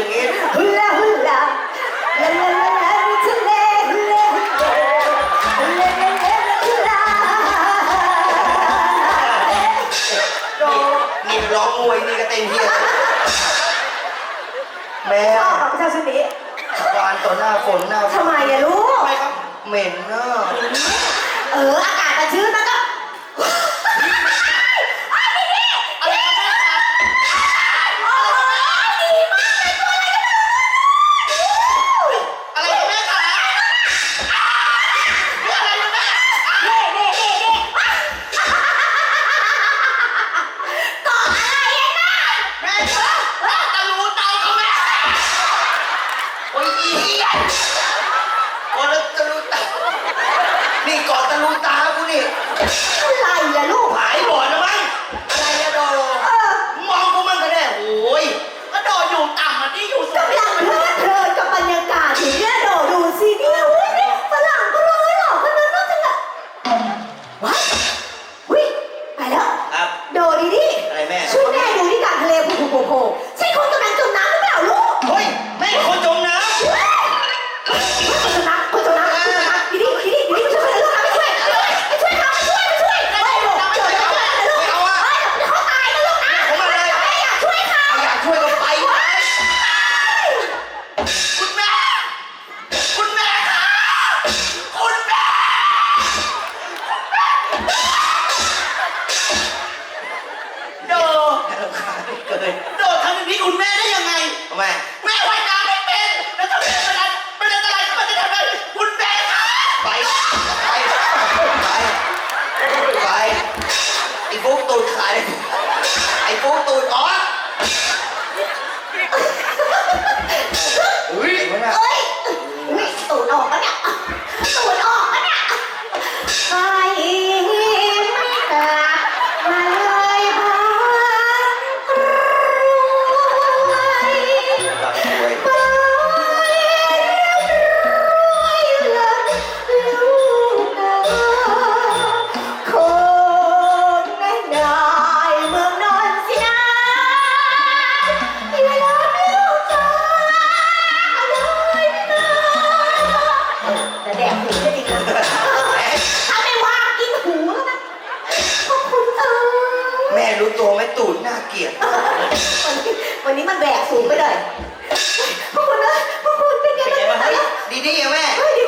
างนี้ ฮุลาฮุลาลาลาลาลาทะเลฮุลาฮุลาลาลาลาลาไปทะเลโดนี่นี่ร้องมวยนี่ก็เต้นเฮียแมวข้าวของประชาชนนี้วานต่อหน้าฝนหน้าฝนทำไมอะลูก ไม่ครับ เหม็น โผล่โผล่โผล่ใช่คนกำลังจมน้ำหรือเปล่าลูกเฮ้ยแม่คนจมน้เฮ้ยคนจมน้ำคนจมน้ำคนจมน้ำดีดิดีดิดีดิช่วยลูกนะไปช่วยไปช่วยเขาไปช่วยไปช่วยไปช่วยไปช่วยไปช่วยลูกเฮ้ยเดี๋ยวเขาตายนะลูกนะำผมมาเลยแม่อยากช่วยเขาอยากช่วยก็ไป คุณแม่ คุณแม่คะคุณแม่โด เกินโดดทำอย่างนี้ คุณแม่ได้ยังไงทำไม วันนี้มันแบกสูงไปเลยพวกคุณนะพวกคุณเป็นไงเป็นไงบ้างบ้างคะเฮ้ยดีดีอะแม่ เฮ้ยดิดิดิ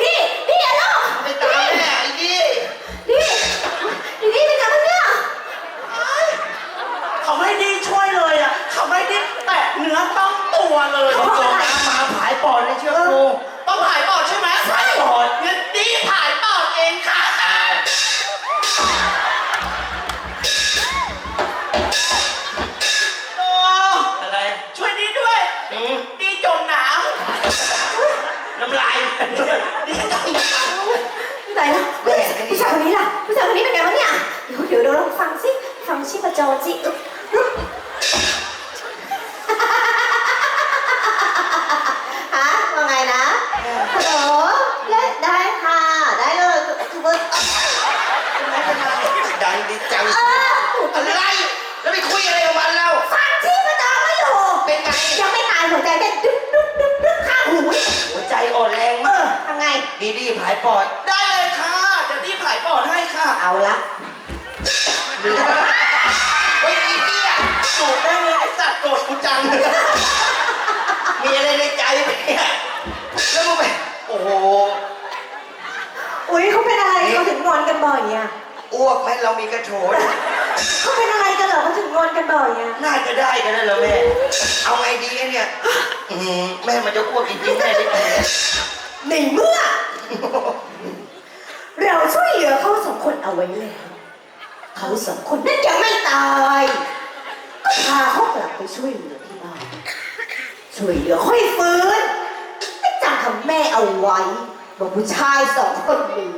ฟังชีพจรสิฮะว่าไงนะฮัลโหลเล่นได้ค่ะ ได้เลยคือว่าดังดีจังเอออะไร แล้วไปคุยอะไรกับมันแล้วฟังชีพจรไม่อยู่เป็นไง ยังไม่ตายหัวใจเต้นดึ๊บดึ๊บดึ๊บดึ๊บข้างหูหัวใจอ่อนแรงเอมากอทำไง ดีดีผายปอด ได้เลยค่ะเดี๋ยวดีผายปอดให้ค่ะ เอาละ มีอะไรในใจไหมเนี่ยแล้วมึงไปโอ้โห อุ้ยเขาเป็นอะไรเขาถึงงอนกันบ่อยอะอ้วกไหมเรามีกระโถนเขาเป็นอะไรกันเหรอเขาถึงงอนกันบ่อยอะน่าจะได้กันแล้วเหรอแม่ เอาไงดีเนี่ยอื้อหือแม่มันจะอ้วกจริงๆแม่ได้ไหมในเมื่อ เราช่วยเหลือเขาสองคนเอาไว้แล้วเขาสองคนนั้นยังไม่ตายก็พาเขากลับไปช่วยเหลือที่บ้านช่ วยเหลือค่อยฟื้นจำคำแม่เอาไว้บอกผู้ชายสองคนนี้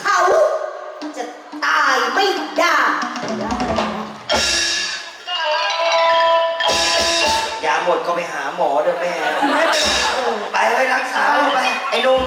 เขาจะตายไม่ได้ยาหมดก็ไปหาหมอเด้อแม่ ไปเฮ้รักษาลูกไป ไอ้หนุ่ม